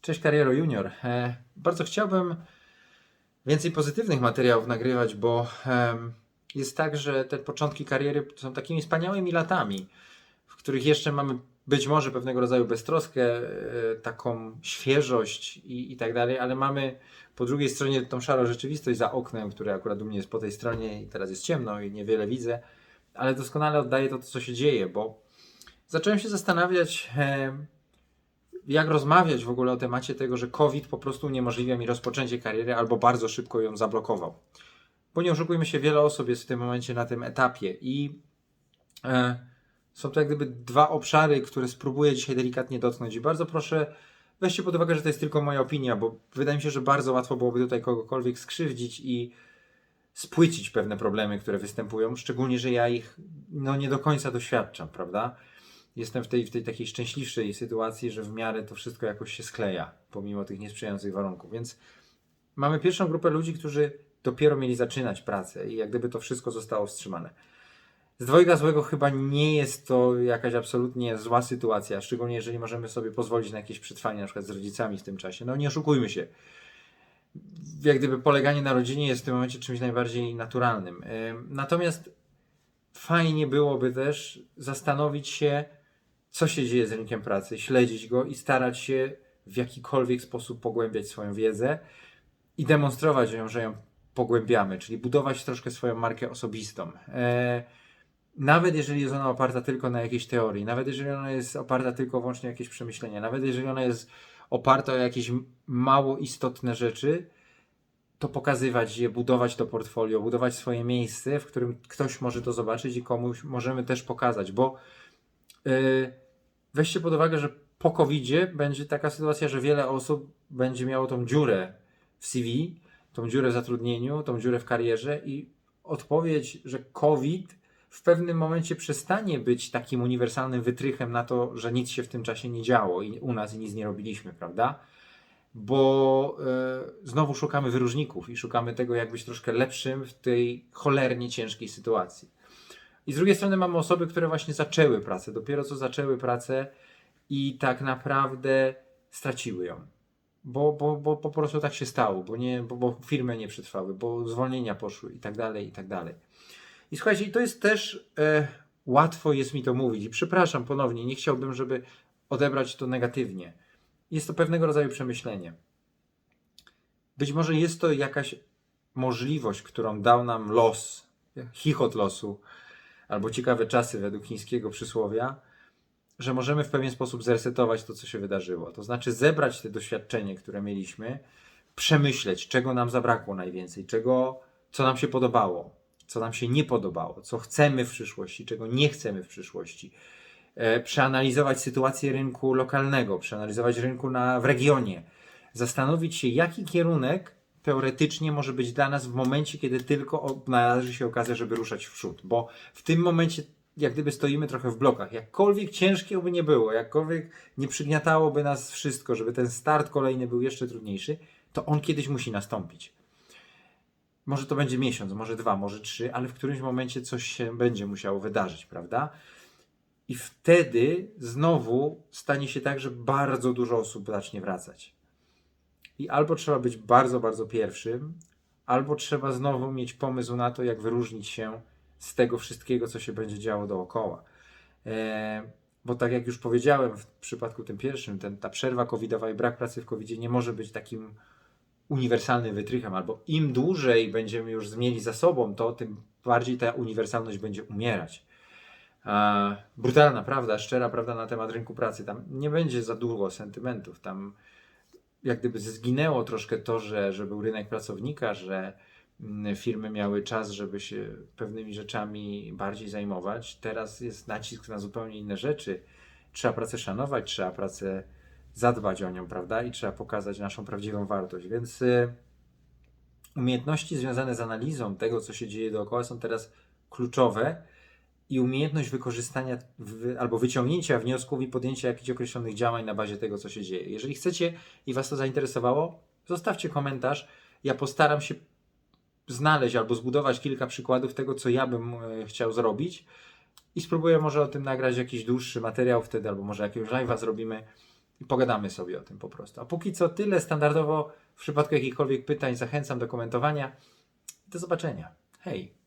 Cześć Kariero Junior. E, bardzo chciałbym więcej pozytywnych materiałów nagrywać, bo jest tak, że te początki kariery są takimi wspaniałymi latami, w których jeszcze mamy być może pewnego rodzaju beztroskę, e, taką świeżość i, i tak dalej, ale mamy po drugiej stronie tą szarą rzeczywistość za oknem, która akurat u mnie jest po tej stronie i teraz jest ciemno i niewiele widzę, ale doskonale oddaje to, co się dzieje, bo zacząłem się zastanawiać, jak rozmawiać w ogóle o temacie tego, że COVID po prostu uniemożliwia mi rozpoczęcie kariery albo bardzo szybko ją zablokował. Bo nie oszukujmy się, wiele osób jest w tym momencie na tym etapie i e, są to jak gdyby dwa obszary, które spróbuję dzisiaj delikatnie dotknąć. I bardzo proszę, weźcie pod uwagę, że to jest tylko moja opinia, bo wydaje mi się, że bardzo łatwo byłoby tutaj kogokolwiek skrzywdzić i spłycić pewne problemy, które występują, szczególnie, że ja ich no, nie do końca doświadczam, prawda? Jestem w tej, w tej takiej szczęśliwszej sytuacji, że w miarę to wszystko jakoś się skleja, pomimo tych niesprzyjających warunków. Więc mamy pierwszą grupę ludzi, którzy dopiero mieli zaczynać pracę i jak gdyby to wszystko zostało wstrzymane. Z dwojga złego chyba nie jest to jakaś absolutnie zła sytuacja, szczególnie jeżeli możemy sobie pozwolić na jakieś przetrwanie, na przykład z rodzicami w tym czasie. No nie oszukujmy się. Jak gdyby poleganie na rodzinie jest w tym momencie czymś najbardziej naturalnym. Ym, Natomiast fajnie byłoby też zastanowić się, co się dzieje z rynkiem pracy, śledzić go i starać się w jakikolwiek sposób pogłębiać swoją wiedzę i demonstrować ją, że ją pogłębiamy, czyli budować troszkę swoją markę osobistą. E, nawet jeżeli jest ona oparta tylko na jakiejś teorii, nawet jeżeli ona jest oparta tylko wyłącznie o jakieś przemyślenia, nawet jeżeli ona jest oparta o jakieś mało istotne rzeczy, to pokazywać je, budować to portfolio, budować swoje miejsce, w którym ktoś może to zobaczyć i komuś możemy też pokazać, bo weźcie pod uwagę, że po covid będzie taka sytuacja, że wiele osób będzie miało tą dziurę w CV, tą dziurę w zatrudnieniu, tą dziurę w karierze i odpowiedź, że COVID w pewnym momencie przestanie być takim uniwersalnym wytrychem na to, że nic się w tym czasie nie działo i u nas nic nie robiliśmy, prawda? Bo e, znowu szukamy wyróżników i szukamy tego, jak być troszkę lepszym w tej cholernie ciężkiej sytuacji. I z drugiej strony mamy osoby, które właśnie zaczęły pracę, dopiero co zaczęły pracę i tak naprawdę straciły ją. Bo, bo, bo po prostu tak się stało, bo, nie, bo, bo firmy nie przetrwały, bo zwolnienia poszły i tak dalej, i tak dalej. I słuchajcie, to jest też e, łatwo jest mi to mówić. I przepraszam ponownie, nie chciałbym, żeby odebrać to negatywnie. Jest to pewnego rodzaju przemyślenie. Być może jest to jakaś możliwość, którą dał nam los, chichot losu, albo ciekawe czasy według chińskiego przysłowia, że możemy w pewien sposób zresetować to, co się wydarzyło. To znaczy zebrać te doświadczenie, które mieliśmy, przemyśleć, czego nam zabrakło najwięcej, czego, co nam się podobało, co nam się nie podobało, co chcemy w przyszłości, czego nie chcemy w przyszłości. E, przeanalizować sytuację rynku lokalnego, przeanalizować rynku na, w regionie, zastanowić się, jaki kierunek teoretycznie może być dla nas w momencie, kiedy tylko należy się okazja, żeby ruszać w przód, bo w tym momencie jak gdyby stoimy trochę w blokach. Jakkolwiek ciężkie by nie było, jakkolwiek nie przygniatałoby nas wszystko, żeby ten start kolejny był jeszcze trudniejszy, to on kiedyś musi nastąpić. Może to będzie miesiąc, może dwa, może trzy, ale w którymś momencie coś się będzie musiało wydarzyć, prawda? I wtedy znowu stanie się tak, że bardzo dużo osób zacznie wracać. I albo trzeba być bardzo, bardzo pierwszym, albo trzeba znowu mieć pomysł na to, jak wyróżnić się z tego wszystkiego, co się będzie działo dookoła. E, bo tak jak już powiedziałem w przypadku tym pierwszym, ten, ta przerwa covidowa i brak pracy w covid nie może być takim uniwersalnym wytrychem, albo im dłużej będziemy już mieli za sobą to, tym bardziej ta uniwersalność będzie umierać. E, brutalna prawda, szczera prawda na temat rynku pracy. Tam nie będzie za długo sentymentów. Tam jak gdyby zginęło troszkę to, że, że był rynek pracownika, że mm, firmy miały czas, żeby się pewnymi rzeczami bardziej zajmować. Teraz jest nacisk na zupełnie inne rzeczy. Trzeba pracę szanować, trzeba pracę zadbać o nią, prawda? I trzeba pokazać naszą prawdziwą wartość. Więc y, umiejętności związane z analizą tego, co się dzieje dookoła, są teraz kluczowe i umiejętność wykorzystania w, albo wyciągnięcia wniosków i podjęcia jakichś określonych działań na bazie tego, co się dzieje. Jeżeli chcecie i Was to zainteresowało, zostawcie komentarz. Ja postaram się znaleźć albo zbudować kilka przykładów tego, co ja bym e, chciał zrobić i spróbuję może o tym nagrać jakiś dłuższy materiał wtedy, albo może jakiegoś live'a zrobimy i pogadamy sobie o tym po prostu. A póki co tyle standardowo w przypadku jakichkolwiek pytań zachęcam do komentowania. Do zobaczenia. Hej!